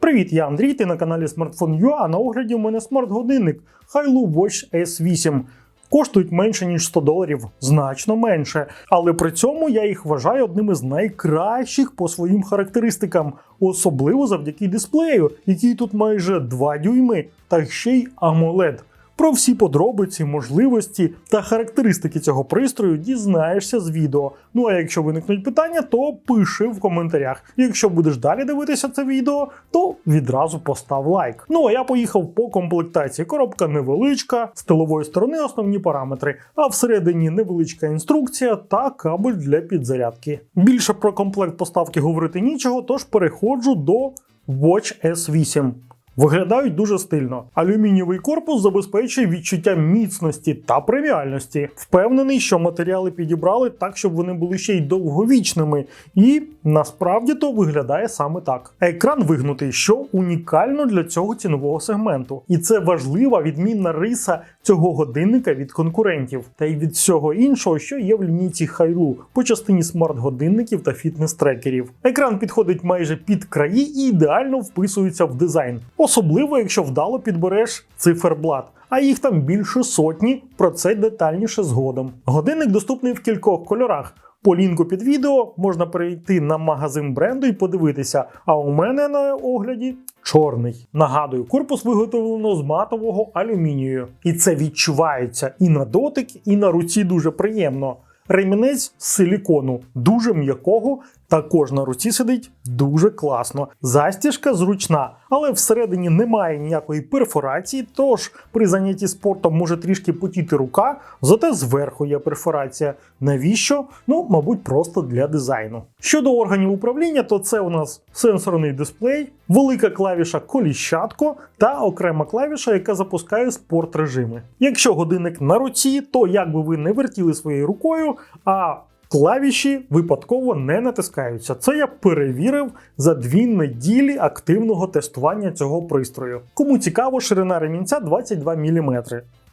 Привіт, я Андрій. Ти на каналі Smartphone.ua, а на огляді у мене смарт-годинник Hailu Watch S8. Коштують менше ніж 100 доларів, значно менше. Але при цьому я їх вважаю одним із найкращих по своїм характеристикам, особливо завдяки дисплею, який тут майже 2 дюйми, та ще й AMOLED. Про всі подробиці, можливості та характеристики цього пристрою дізнаєшся з відео. Ну а якщо виникнуть питання, то пиши в коментарях. Якщо будеш далі дивитися це відео, то відразу постав лайк. Ну а я поїхав по комплектації. Коробка невеличка, з тилової сторони основні параметри, а всередині невеличка інструкція та кабель для підзарядки. Більше про комплект поставки говорити нічого, тож переходжу до Watch S8. Виглядають дуже стильно. Алюмінієвий корпус забезпечує відчуття міцності та преміальності. Впевнений, що матеріали підібрали так, щоб вони були ще й довговічними, і насправді то виглядає саме так. Екран вигнутий, що унікально для цього цінового сегменту. І це важлива відмінна риса цього годинника від конкурентів, та й від всього іншого, що є в лінійці Hailu по частині смарт-годинників та фітнес-трекерів. Екран підходить майже під краї і ідеально вписується в дизайн. Особливо, якщо вдало підбереш циферблат, а їх там більше сотні, про це детальніше згодом. Годинник доступний в кількох кольорах. По лінку під відео можна перейти на магазин бренду і подивитися. А у мене на огляді чорний. Нагадую, корпус виготовлено з матового алюмінію. І це відчувається і на дотик, і на руці дуже приємно. Ремінець з силікону, дуже м'якого, також на руці сидить дуже класно. Застіжка зручна, але всередині немає ніякої перфорації, тож при занятті спортом може трішки потіти рука, зате зверху є перфорація. Навіщо? Ну, мабуть, просто для дизайну. Щодо органів управління, то це у нас сенсорний дисплей, велика клавіша коліщатко та окрема клавіша, яка запускає спорт режими. Якщо годинник на руці, то як би ви не вертіли своєю рукою, а Клавіші випадково не натискаються. Це я перевірив за дві неділі активного тестування цього пристрою. Кому цікаво, ширина ремінця 22 мм.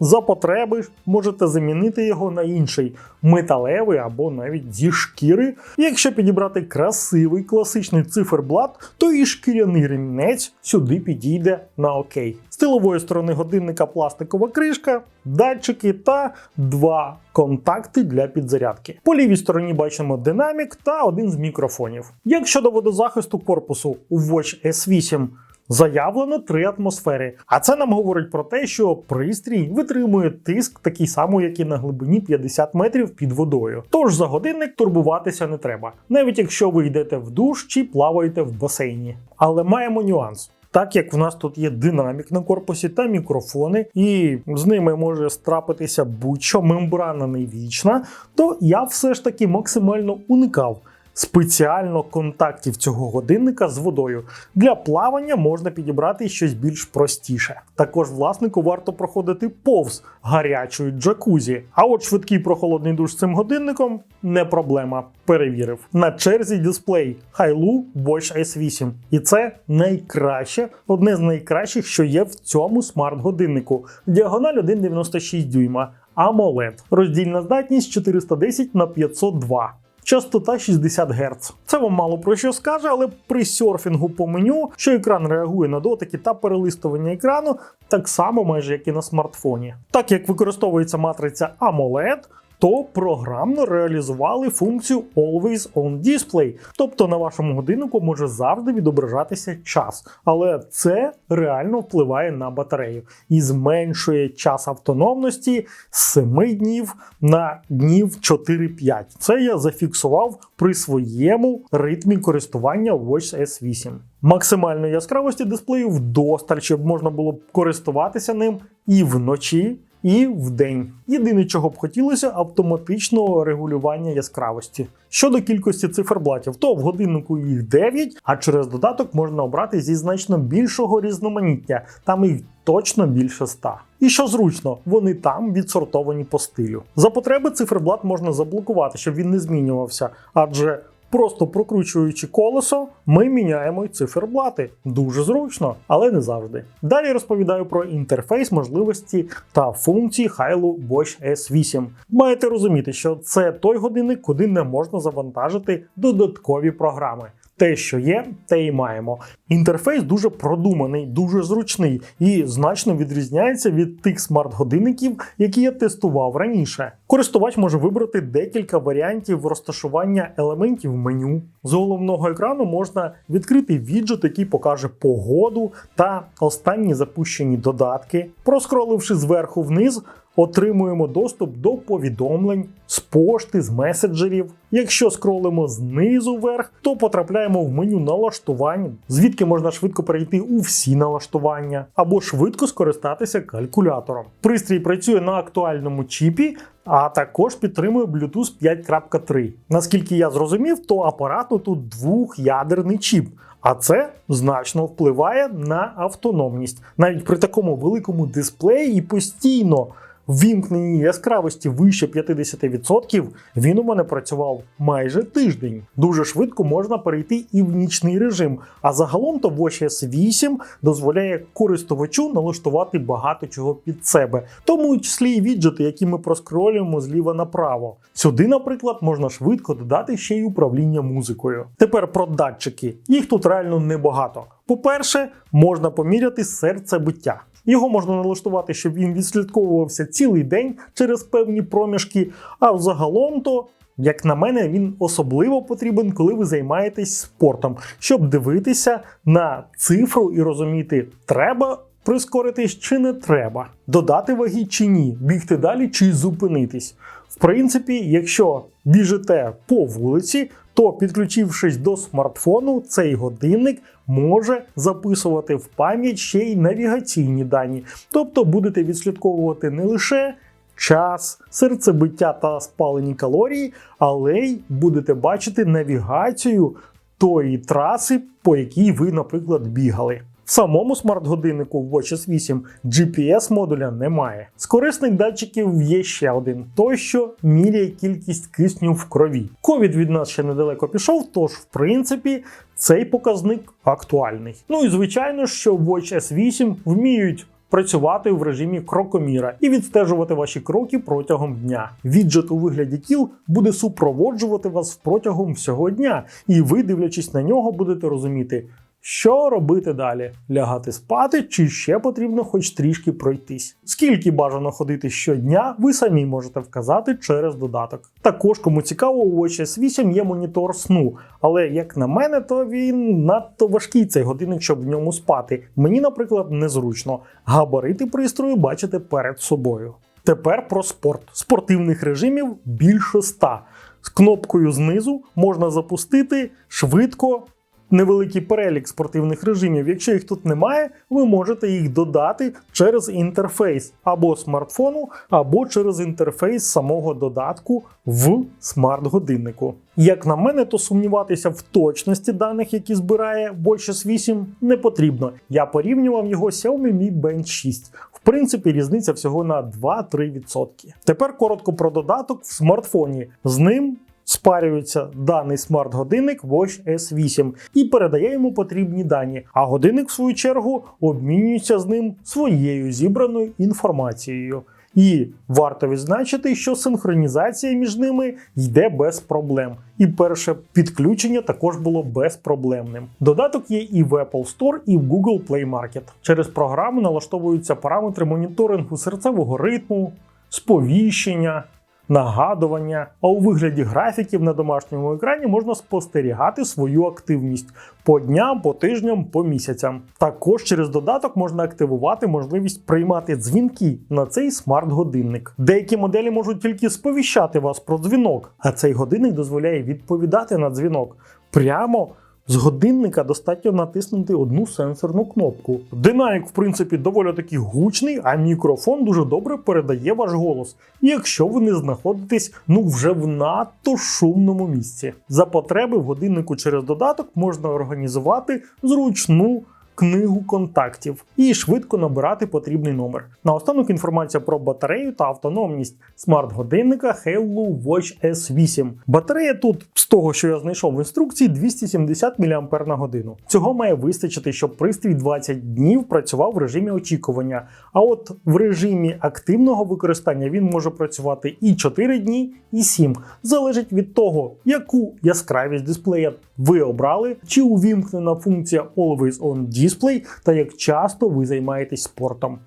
За потреби можете замінити його на інший металевий або навіть зі шкіри. Якщо підібрати красивий класичний циферблат, то і шкіряний ремінець сюди підійде на окей. З тилової сторони годинника пластикова кришка, датчики та два контакти для підзарядки. По лівій стороні бачимо динамік та один з мікрофонів. Як щодо водозахисту корпусу у Watch S8, Заявлено три атмосфери, а це нам говорить про те, що пристрій витримує тиск такий самий, як і на глибині 50 метрів під водою. Тож за годинник турбуватися не треба, навіть якщо ви йдете в душ чи плаваєте в басейні. Але маємо нюанс. Так як в нас тут є динамік на корпусі та мікрофони, і з ними може страпитися будь-що мембрана не вічна, то я все ж таки максимально уникав спеціально контактів цього годинника з водою. Для плавання можна підібрати щось більш простіше. Також власнику варто проходити повз гарячої джакузі. А от швидкий прохолодний душ з цим годинником не проблема. Перевірив. На черзі дисплей Hailu Watch S8. І це найкраще, одне з найкращих, що є в цьому смарт-годиннику. Діагональ 1,96 дюйма. AMOLED. Роздільна здатність 410 на 502 частота 60 Гц. Це вам мало про що скаже, але при серфінгу по меню, що екран реагує на дотики та перелистування екрану, так само майже як і на смартфоні. Так як використовується матриця AMOLED, то програмно реалізували функцію Always On Display, тобто на вашому годиннику може завжди відображатися час, але це реально впливає на батарею і зменшує час автономності з 7 днів на днів 4-5. Це я зафіксував при своєму ритмі користування Watch S8. Максимальної яскравості дисплею вдосталь, щоб можна було користуватися ним і вночі і в день. Єдине, чого б хотілося, автоматичного регулювання яскравості. Щодо кількості циферблатів, то в годиннику їх 9, а через додаток можна обрати зі значно більшого різноманіття, там їх точно більше 100. І що зручно, вони там відсортовані по стилю. За потреби циферблат можна заблокувати, щоб він не змінювався, адже Просто прокручуючи колесо, ми міняємо циферблати. Дуже зручно, але не завжди. Далі розповідаю про інтерфейс, можливості та функції хайлу Bosch S8. Маєте розуміти, що це той годинник, куди не можна завантажити додаткові програми. Те, що є, те і маємо. Інтерфейс дуже продуманий, дуже зручний і значно відрізняється від тих смарт-годинників, які я тестував раніше. Користувач може вибрати декілька варіантів розташування елементів меню. З головного екрану можна відкрити віджит, який покаже погоду та останні запущені додатки. Проскроливши зверху вниз, отримуємо доступ до повідомлень з пошти, з меседжерів. Якщо скролимо знизу вверх, то потрапляємо в меню налаштувань, звідки можна швидко перейти у всі налаштування або швидко скористатися калькулятором. Пристрій працює на актуальному чіпі. А також підтримує Bluetooth 5.3. Наскільки я зрозумів, то апарату тут двох'ядерний чіп, а це значно впливає на автономність. Навіть при такому великому дисплеї і постійно ввімкненій яскравості вище 50%, він у мене працював майже тиждень. Дуже швидко можна перейти і в нічний режим. А загалом то Watch S8 дозволяє користувачу налаштувати багато чого під себе, тому числі і віджити, які ми проскролюємо зліва направо. Сюди, наприклад, можна швидко додати ще й управління музикою. Тепер про датчики. Їх тут реально небагато. По-перше, можна поміряти серцебиття. Його можна налаштувати, щоб він відслідковувався цілий день через певні проміжки. А взагалом то, як на мене, він особливо потрібен, коли ви займаєтесь спортом, щоб дивитися на цифру і розуміти, треба прискоритись чи не треба, додати ваги чи ні, бігти далі чи зупинитись. В принципі, якщо біжите по вулиці, то підключившись до смартфону, цей годинник може записувати в пам'ять ще й навігаційні дані. Тобто будете відслідковувати не лише час, серцебиття та спалені калорії, але й будете бачити навігацію тої траси, по якій ви, наприклад, бігали. В самому смарт-годиннику Watch S8 GPS модуля немає. З корисних датчиків є ще один той, що міряє кількість кисню в крові. Ковід від нас ще недалеко пішов, тож, в принципі, цей показник актуальний. Ну і звичайно, що Watch S8 вміють. Працювати в режимі крокоміра і відстежувати ваші кроки протягом дня. Віджит у вигляді кіл буде супроводжувати вас протягом всього дня, і ви, дивлячись на нього, будете розуміти, що робити далі? Лягати спати, чи ще потрібно хоч трішки пройтись? Скільки бажано ходити щодня, ви самі можете вказати через додаток. Також, кому цікаво, у Watch S8 є монітор сну, але як на мене, то він надто важкий цей годинник, щоб в ньому спати. Мені, наприклад, незручно. Габарити пристрою бачите перед собою. Тепер про спорт. Спортивних режимів більше ста. З кнопкою знизу можна запустити швидко невеликий перелік спортивних режимів. Якщо їх тут немає, ви можете їх додати через інтерфейс або смартфону, або через інтерфейс самого додатку в смарт-годиннику. Як на мене, то сумніватися в точності даних, які збирає Watch S8, не потрібно. Я порівнював його Xiaomi Mi Band 6. В принципі, різниця всього на 2-3%. Тепер коротко про додаток в смартфоні. З ним спарюється даний смарт-годинник Watch S8 і передає йому потрібні дані. А годинник, в свою чергу, обмінюється з ним своєю зібраною інформацією. І варто відзначити, що синхронізація між ними йде без проблем. І перше підключення також було безпроблемним. Додаток є і в Apple Store, і в Google Play Market. Через програму налаштовуються параметри моніторингу серцевого ритму, сповіщення, нагадування, а у вигляді графіків на домашньому екрані можна спостерігати свою активність по дням, по тижням, по місяцям. Також через додаток можна активувати можливість приймати дзвінки на цей смарт-годинник. Деякі моделі можуть тільки сповіщати вас про дзвінок, а цей годинник дозволяє відповідати на дзвінок прямо. З годинника достатньо натиснути одну сенсорну кнопку. Динамік, в принципі, доволі таки гучний, а мікрофон дуже добре передає ваш голос, якщо ви не знаходитесь ну вже в надто шумному місці. За потреби в годиннику через додаток можна організувати зручну. Книгу контактів і швидко набирати потрібний номер. Наостанок інформація про батарею та автономність смарт-годинника Hello Watch S8. Батарея тут, з того, що я знайшов в інструкції, 270 мАч на годину. Цього має вистачити, щоб пристрій 20 днів працював в режимі очікування. А от в режимі активного використання він може працювати і 4 дні, і 7. Залежить від того, яку яскравість дисплея ви обрали, чи увімкнена функція Always On Display та як часто ви займаєтесь спортом.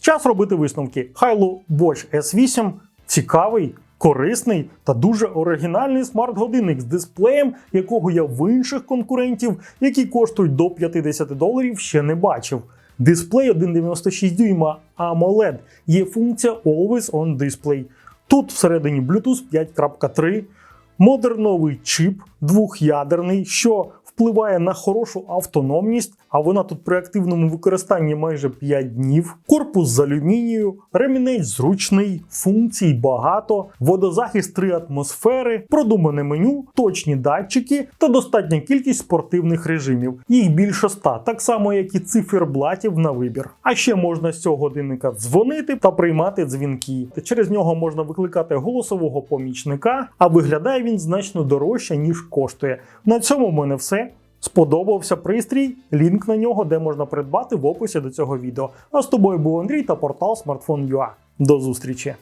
Час робити висновки. Hilo Watch S8 цікавий, корисний та дуже оригінальний смарт-годинник з дисплеєм, якого я в інших конкурентів, які коштують до 50 доларів, ще не бачив. Дисплей 1,96 дюйма AMOLED, є функція Always On Display. Тут всередині Bluetooth 5.3, модерновий чип двох'ядерний, що впливає на хорошу автономність, а вона тут при активному використанні майже 5 днів. Корпус з алюмінію, ремінець зручний, функцій багато, водозахист 3 атмосфери, продумане меню, точні датчики та достатня кількість спортивних режимів. Їх більше 100, так само як і циферблатів на вибір. А ще можна з цього годинника дзвонити та приймати дзвінки. Через нього можна викликати голосового помічника, а виглядає він значно дорожче, ніж коштує. На цьому в мене все. Сподобався пристрій, лінк на нього, де можна придбати в описі до цього відео. А з тобою був Андрій та портал Smartphone.ua. До зустрічі!